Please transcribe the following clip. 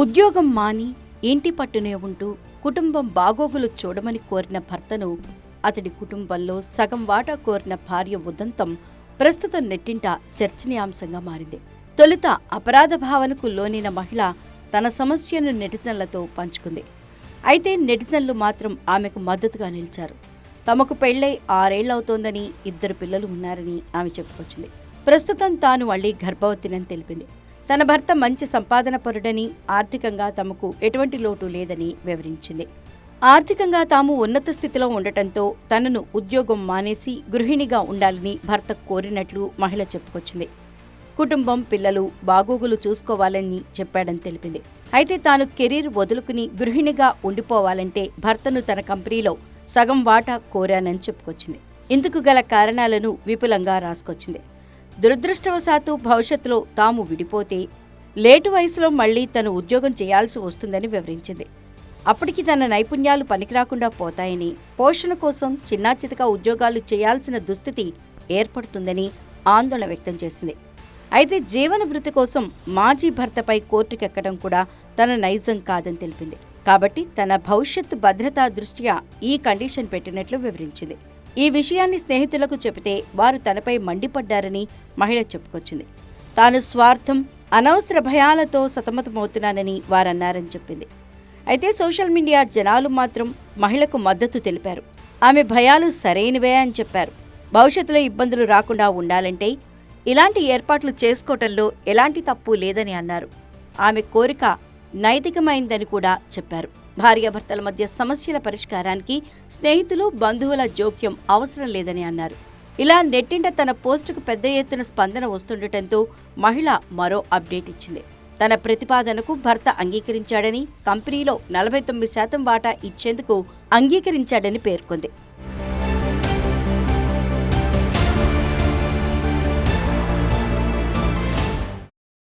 ఉద్యోగం మాని ఇంటి పట్టునే ఉంటూ కుటుంబం బాగోగులు చూడమని కోరిన భర్తను అతడి కుటుంబంలో సగం వాటా కోరిన భార్య ఉదంతం ప్రస్తుతం నెట్టింట చర్చనీయాంశంగా మారింది. తొలుత అపరాధ భావనకు లోనిన మహిళ తన సమస్యను నెటిజన్లతో పంచుకుంది. అయితే నెటిజన్లు మాత్రం ఆమెకు మద్దతుగా నిలిచారు. తమకు పెళ్ళై ఆరేళ్ళవుతోందని ఇద్దరు పిల్లలు ఉన్నారని ఆమె చెప్పుకొచ్చింది. ప్రస్తుతం తాను మళ్ళీ గర్భవతినని తెలిపింది. తన భర్త మంచి సంపాదన పరుడని ఆర్థికంగా తమకు ఎటువంటి లోటు లేదని వివరించింది. ఆర్థికంగా తాము ఉన్నత స్థితిలో ఉండటంతో తనను ఉద్యోగం మానేసి గృహిణిగా ఉండాలని భర్త కోరినట్లు మహిళ చెప్పుకొచ్చింది. కుటుంబం పిల్లలు బాగోగులు చూసుకోవాలని చెప్పాడని తెలిపింది. అయితే తాను కెరీర్ వదులుకుని గృహిణిగా ఉండిపోవాలంటే భర్తను తన కంపెనీలో సగం వాటా కోరానని చెప్పుకొచ్చింది. ఇందుకు గల కారణాలను విపులంగా రాసుకొచ్చింది. దురదృష్టవశాత్తు భవిష్యత్తులో తాము విడిపోతే లేటు వయసులో మళ్ళీ తను ఉద్యోగం చేయాల్సి వస్తుందని వివరించింది. అప్పటికి తన నైపుణ్యాలు పనికిరాకుండా పోతాయని పోషణ కోసం చిన్నాచితక ఉద్యోగాలు చేయాల్సిన దుస్థితి ఏర్పడుతుందని ఆందోళన వ్యక్తం చేసింది. అయితే జీవన భృతి కోసం మాజీ భర్తపై కోర్టుకెక్కడం కూడా తన నైజం కాదని తెలిపింది. కాబట్టి తన భవిష్యత్తు భద్రతా దృష్ట్యా ఈ కండిషన్ పెట్టినట్లు వివరించింది. ఈ విషయాన్ని స్నేహితులకు చెబితే వారు తనపై మండిపడ్డారని మహిళ చెప్పుకొచ్చింది. తాను స్వార్థం అనవసర భయాలతో సతమతమవుతున్నానని వారన్నారని చెప్పింది. అయితే సోషల్ మీడియా జనాలు మాత్రం మహిళకు మద్దతు తెలిపారు. ఆమె భయాలు సరైనవే అని చెప్పారు. భవిష్యత్తులో ఇబ్బందులు రాకుండా ఉండాలంటే ఇలాంటి ఏర్పాట్లు చేసుకోవటంలో ఎలాంటి తప్పు లేదని అన్నారు. ఆమె కోరిక నైతికమైందని కూడా చెప్పారు. భార్యాభర్తల మధ్య సమస్యల పరిష్కారానికి స్నేహితులు బంధువుల జోక్యం అవసరం లేదని అన్నారు. ఇలా నెట్టింట తన పోస్టుకు పెద్ద ఎత్తున స్పందన వస్తుండటంతో మహిళ మరో అప్డేట్ ఇచ్చింది. తన ప్రతిపాదనకు భర్త అంగీకరించాడని కంపెనీలో నలభై తొమ్మిది శాతం వాటా ఇచ్చేందుకు అంగీకరించాడని పేర్కొంది.